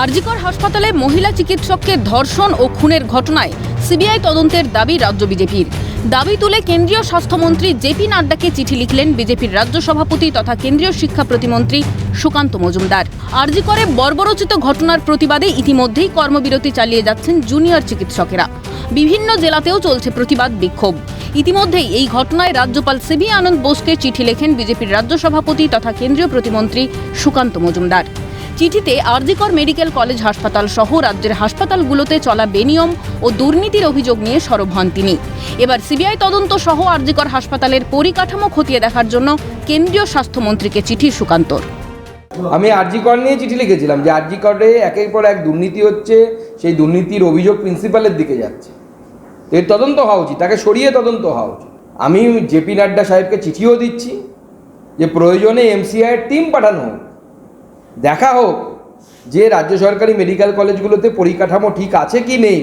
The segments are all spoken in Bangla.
আরজিকর হাসপাতালে মহিলা চিকিৎসককে ধর্ষণ ও খুনের ঘটনায় সিবিআই তদন্তের দাবি রাজ্য বিজেপির। দাবি তুলে কেন্দ্রীয় স্বাস্থ্যমন্ত্রী জেপি নাড্ডাকে চিঠি লিখলেন বিজেপির রাজ্য সভাপতি তথা কেন্দ্রীয় শিক্ষা প্রতিমন্ত্রী সুকান্ত মজুমদার। আরজিকরে বর্বরচিত ঘটনার প্রতিবাদে ইতিমধ্যেই কর্মবিরতি চালিয়ে যাচ্ছেন জুনিয়র চিকিৎসকেরা। বিভিন্ন জেলাতেও চলছে প্রতিবাদ বিক্ষোভ। ইতিমধ্যেই এই ঘটনায় রাজ্যপাল সিবি আনন্দ বোসকে চিঠি লেখেন বিজেপির রাজ্য সভাপতি তথা কেন্দ্রীয় প্রতিমন্ত্রী সুকান্ত মজুমদার। চিঠিতে আরজিকর মেডিকেল কলেজ হাসপাতাল সহ রাজ্যের হাসপাতালগুলোতে চলা বেনিয়ম ও দুর্নীতির অভিযোগ নিয়ে সরব হন তিনি। এবার সিবিআই তদন্ত সহ আরজিকর হাসপাতালের পরিকাঠামো খতিয়ে দেখার জন্য কেন্দ্রীয় স্বাস্থ্যমন্ত্রীকে চিঠি সুকান্তর। আমি আরজি কর নিয়ে চিঠি লিখেছিলাম যে আরজি করে একের পর এক দুর্নীতি হচ্ছে, সেই দুর্নীতির অভিযোগ প্রিন্সিপালের দিকে যাচ্ছে। এর তদন্ত হওয়া উচিত, তাকে সরিয়ে তদন্ত হওয়া উচিত। আমি জেপি নাড্ডা সাহেবকে চিঠিও দিচ্ছি যে প্রয়োজনে এমসিআইয়ের টিম পাঠানো হোক। দেখা হোক যে রাজ্য সরকারি মেডিকেল কলেজগুলোতে পরিকাঠামো ঠিক আছে কি নেই।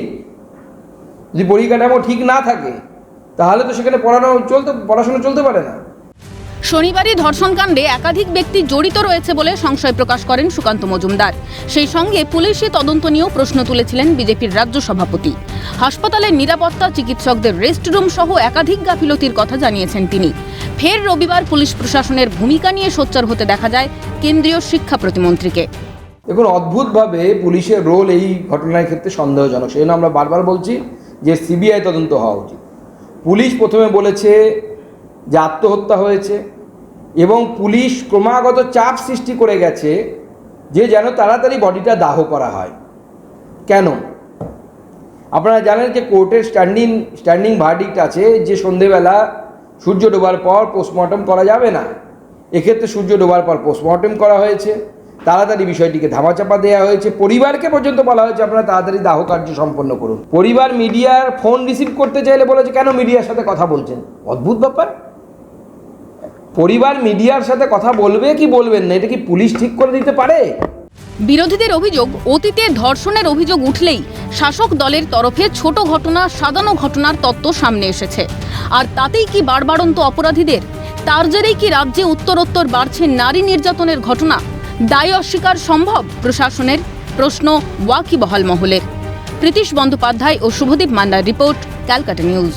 যদি পরিকাঠামো ঠিক না থাকে, তাহলে তো সেখানে পড়ানো চলতে, পড়াশোনা চলতে পারে না। শনিবারই ধর্ষণকাণ্ডে একাধিক ব্যক্তি জড়িত রয়েছে বলে সংশয় প্রকাশ করেন সুকান্ত মজুমদার। সেই সঙ্গে পুলিশি তদন্ত নিয়েও প্রশ্ন তুলেছিলেন বিজেপির রাজ্য সভাপতি। হাসপাতালের নিরাপত্তা চিকিৎসকদের রেস্টরুম সহ একাধিক গাফিলতির কথা জানিয়েছেন তিনি। ফের রবিবার পুলিশ প্রশাসনের ভূমিকা নিয়ে সোচ্চার হতে দেখা যায় কেন্দ্রীয় শিক্ষা প্রতিমন্ত্রীকে। দেখুন, অদ্ভুতভাবে পুলিশের রোল এই ঘটনার ক্ষেত্রে সন্দেহজনক। সেই জন্য আমরা বারবার বলছি যে সিবিআই তদন্ত হওয়া উচিত। পুলিশ প্রথমে বলেছে যে আত্মহত্যা হয়েছে। এবং পুলিশ ক্রমাগত চাপ সৃষ্টি করে গেছে যে যেন তাড়াতাড়ি বডিটা দাহ করা হয়। কেন? আপনারা জানেন যে কোর্টের স্ট্যান্ডিং স্ট্যান্ডিং ভার্ডিক্ট আছে যে সন্ধেবেলা সূর্য ডোবার পর পোস্টমর্টম করা যাবে না। এক্ষেত্রে সূর্য ডোবার পর পোস্টমর্টম করা হয়েছে। তাড়াতাড়ি বিষয়টিকে ধামাচাপা দেওয়া হয়েছে। পরিবারকে পর্যন্ত বলা হয়েছে, আপনারা তাড়াতাড়ি দাহ কার্য সম্পন্ন করুন। পরিবার মিডিয়ার ফোন রিসিভ করতে চাইলে বলেছে, কেন মিডিয়ার সাথে কথা বলছেন? অদ্ভুত ব্যাপার। পরিবার মিডিয়ার সাথে কথা বলবে কি বলবেন না? এটা কি পুলিশ ঠিক করে দিতে পারে? বিরোধীদের অভিযোগ, অতীতে ধর্ষণের অভিযোগ উঠলেই শাসক দলের তরফে ছোট ঘটনা, সাজানো ঘটনার তত্ত্ব সামনে এসেছে। আর তাতেই কি বাড়বাড়ন্ত অপরাধীদের? তার জেরেই কি রাজ্যে উত্তরোত্তর বাড়ছে নারী নির্যাতনের ঘটনা? দায় অস্বীকার সম্ভব? প্রশাসনের প্রশ্ন ওয়াকিবহাল মহলের প্রীতিশ বন্দ্যোপাধ্যায় ও Shubhadeep Mandar report, Calcutta news.